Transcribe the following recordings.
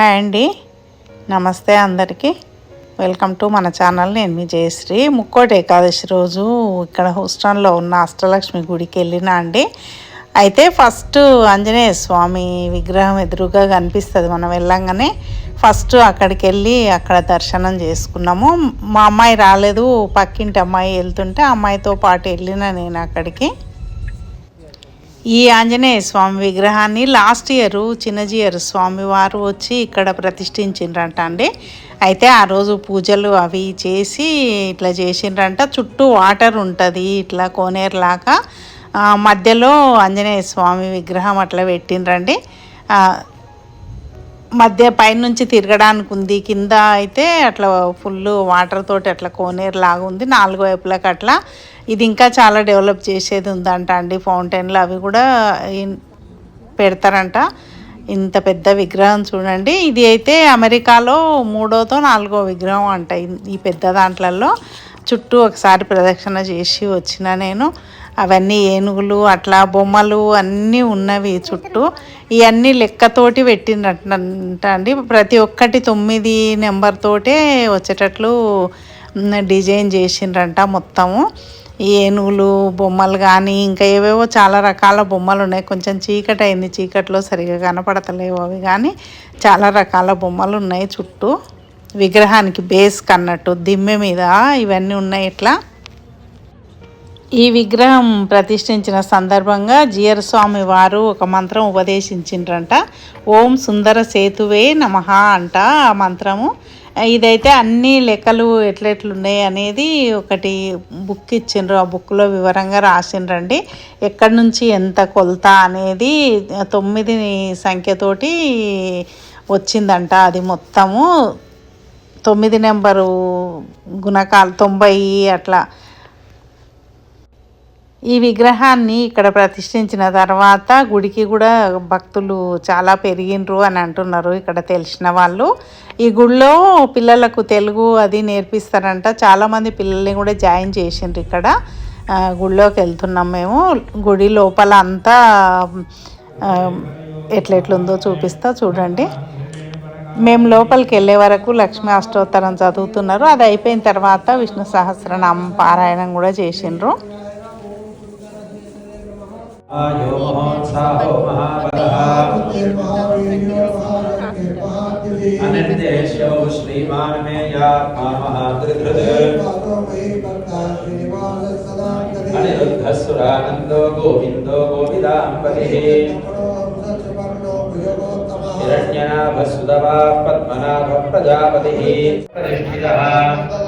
Hi అండి. నమస్తే అందరికీ. వెల్కమ్ టు మన ఛానల్. నేను మీ జయశ్రీ. ముక్కోటి ఏకాదశి రోజు ఇక్కడ హూస్టన్లో ఉన్న అష్టలక్ష్మి గుడికి వెళ్ళినా అండి. అయితే ఫస్ట్ ఆంజనేయ స్వామి విగ్రహం ఎదురుగా కనిపిస్తుంది. మనం వెళ్ళంగానే ఫస్ట్ అక్కడికి వెళ్ళి అక్కడ దర్శనం చేసుకున్నాము. మా అమ్మాయి రాలేదు. పక్కింటి అమ్మాయి వెళ్తుంటే అమ్మాయితో పాటు వెళ్ళిన నేను అక్కడికి. ఈ ఆంజనేయ స్వామి విగ్రహాన్ని లాస్ట్ ఇయర్ చిన్నజీయర్ స్వామి వారు వచ్చి ఇక్కడ ప్రతిష్ఠించిండ్రంట అండి. అయితే ఆ రోజు పూజలు అవి చేసి ఇట్లా చేసిండ్రంట. చుట్టూ వాటర్ ఉంటుంది ఇట్లా కోనేరులాగా మధ్యలో ఆంజనేయ స్వామి విగ్రహం అట్లా పెట్టిండ్రండి. మధ్య పైనుంచి తిరగడానికి ఉంది. కింద అయితే అట్లా ఫుల్ వాటర్ తోటి అట్లా కోనేరు లాగా ఉంది. నాలుగు వైపులకు అట్లా ఇది ఇంకా చాలా డెవలప్ చేసేది ఉందంట అండి. ఫౌంటైన్లు అవి కూడా పెడతారంట. ఇంత పెద్ద విగ్రహం చూడండి. ఇది అయితే అమెరికాలో మూడోతో నాలుగో విగ్రహం అంట ఈ పెద్ద దాంట్లలో చుట్టూ ఒకసారి ప్రదక్షిణ చేసి వచ్చిన నేను. అవన్నీ ఏనుగులు అట్లా బొమ్మలు అన్నీ ఉన్నవి చుట్టూ. ఇవన్నీ లెక్కతోటి పెట్టినట్ట అండి. ప్రతి ఒక్కటి తొమ్మిది నెంబర్తోటే వచ్చేటట్లు డిజైన్ చేసిండ్రంట మొత్తము. ఏనుగులు బొమ్మలు కానీ ఇంకా ఏవేవో చాలా రకాల బొమ్మలు ఉన్నాయి. కొంచెం చీకటి అయింది చీకట్లో సరిగా కనపడతలేవు అవి కానీ చాలా రకాల బొమ్మలు ఉన్నాయి చుట్టూ. విగ్రహానికి బేస్ కన్నట్టు దిమ్మె మీద ఇవన్నీ ఉన్నాయి ఇట్లా. ఈ విగ్రహం ప్రతిష్ఠించిన సందర్భంగా జియర్ స్వామి వారు ఒక మంత్రం ఉపదేశించిండ్రంట. ఓం సుందర సేతువే నమ అంట ఆ మంత్రము. ఇదైతే అన్ని లెక్కలు ఎట్లెట్లున్నాయి అనేది ఒకటి బుక్ ఇచ్చిండ్రు. ఆ బుక్లో వివరంగా రాసిండ్రండి. ఎక్కడి నుంచి ఎంత కొలత అనేది తొమ్మిది సంఖ్యతోటి వచ్చిందంట అది మొత్తము. తొమ్మిది నెంబరు గుణకాలు తొంభై అట్లా ఈ విగ్రహాన్ని ఇక్కడ ప్రతిష్ఠించిన తర్వాత గుడికి కూడా భక్తులు చాలా పెరిగిండ్రు అని అంటున్నారు ఇక్కడ తెలిసిన వాళ్ళు. ఈ గుడిలో పిల్లలకు తెలుగు అది నేర్పిస్తారంట. చాలామంది పిల్లల్ని కూడా జాయిన్ చేసిండ్రు ఇక్కడ. గుడిలోకి వెళ్తున్నాం మేము. గుడి లోపల అంతా ఎట్లెట్లుందో చూపిస్తా చూడండి. మేము లోపలికి వెళ్ళే వరకు లక్ష్మీ అష్టోత్తరం చదువుతున్నారు. అది అయిపోయిన తర్వాత విష్ణు సహస్రనామం పారాయణం కూడా చేసిండ్రు. आयो महोत्साहो महाबलः अनिर्देश्यो श्रीमान् मे गोविन्दो गोविदाम्बरिः हिरण्यनाभसुदवा पद्मनाभप्रजापतिः। प्रतिष्ठितः।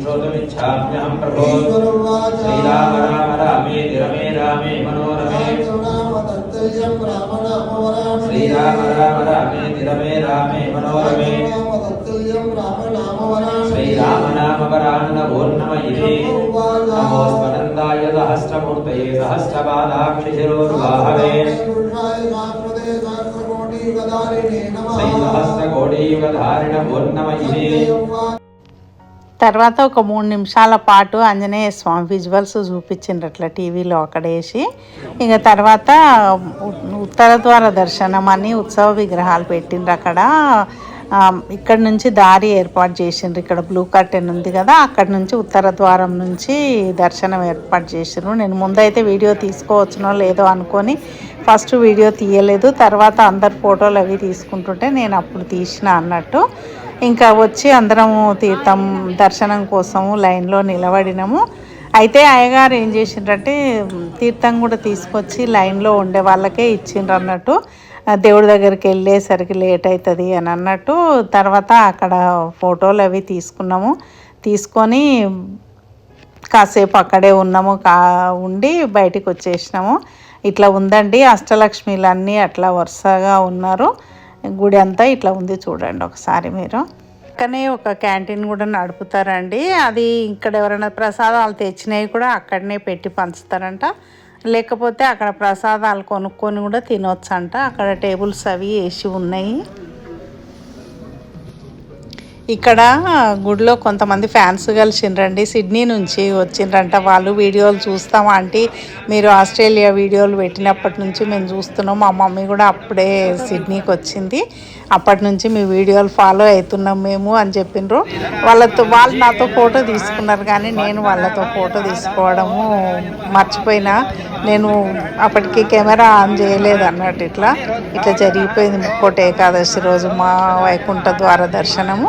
श्रोतुमिच्छाम्यहं प्रभो श्रीराम राम रामेति रमे रामे मनोरमे श्रीराम राम रामेति रमे रामे मनोरमे श्रीराम नाम वरान्नभोर्नम इति नमोऽस्मनन्दाय सहस्रमूर्तये सहस्रपादाक्षिशिरोर्वाहवे श्रीसहस्रकोटियुगधारिण भोर्नम इति తర్వాత ఒక మూడు నిమిషాల పాటు ఆంజనేయ స్వామి విజువల్స్ చూపించిండ్రు అట్లా టీవీలో అక్కడేసి ఇక తర్వాత ఉత్తర ద్వార దర్శనం అని ఉత్సవ విగ్రహాలు పెట్టిండ్రు అక్కడ. ఇక్కడ నుంచి దారి ఏర్పాటు చేసిండ్రు. ఇక్కడ బ్లూ కర్టెన్ ఉంది కదా అక్కడ నుంచి ఉత్తర ద్వారం నుంచి దర్శనం ఏర్పాటు చేసిండ్రు. నేను ముందైతే వీడియో తీసుకోవచ్చునో లేదో అనుకొని ఫస్ట్ వీడియో తీయలేదు. తర్వాత అందరు ఫోటోలు అవి తీసుకుంటుంటే నేను అప్పుడు తీసిన అన్నట్టు. ఇంకా వచ్చి అందరము తీర్థం దర్శనం కోసము లైన్లో నిలబడినాము. అయితే అయ్యగారు ఏం చేసిండ్రంటే తీర్థం కూడా తీసుకొచ్చి లైన్లో ఉండే వాళ్ళకే ఇచ్చిండ్రు అన్నట్టు. దేవుడి దగ్గరికి వెళ్ళేసరికి లేట్ అవుతుంది అని అన్నట్టు తర్వాత అక్కడ ఫోటోలు అవి తీసుకున్నాము. తీసుకొని కాసేపు అక్కడే ఉన్నాము కా ఉండి బయటికి వచ్చేసినాము. ఇట్లా ఉందండి అష్టలక్ష్మిలన్నీ అట్లా వరుసగా ఉన్నారు. గుడి అంతా ఇట్లా ఉంది చూడండి ఒకసారి మీరు. పక్కనే ఒక క్యాంటీన్ కూడా నడుపుతారండి. అది ఇక్కడ ఎవరైనా ప్రసాదాలు తెచ్చినవి కూడా అక్కడనే పెట్టి పంచుతారంట. లేకపోతే అక్కడ ప్రసాదాలు కొనుక్కొని కూడా తినొచ్చంట. అక్కడ టేబుల్స్ అవి వేసి ఉన్నాయి. ఇక్కడ గుడిలో కొంతమంది ఫ్యాన్స్ కలిసిండ్రండి. సిడ్నీ నుంచి వచ్చిండ్రంట. వాళ్ళు వీడియోలు చూస్తాం ఆంటీ. మీరు ఆస్ట్రేలియా వీడియోలు పెట్టినప్పటి నుంచి మేము చూస్తున్నాం. మా మమ్మీ కూడా అప్పుడే సిడ్నీకి వచ్చింది. అప్పటి నుంచి మీ వీడియోలు ఫాలో అవుతున్నాం మేము అని చెప్పిండ్రు వాళ్ళతో వాళ్ళు నాతో ఫోటో తీసుకున్నారు కానీ నేను వాళ్ళతో ఫోటో తీసుకోవడము మర్చిపోయినా. నేను అప్పటికి కెమెరా ఆన్ చేయలేదు అన్నట్టు ఇట్లా. ఇట్లా జరిగిపోయింది ఇంకోటి ఏకాదశి రోజు మా వైకుంఠ ద్వార దర్శనము.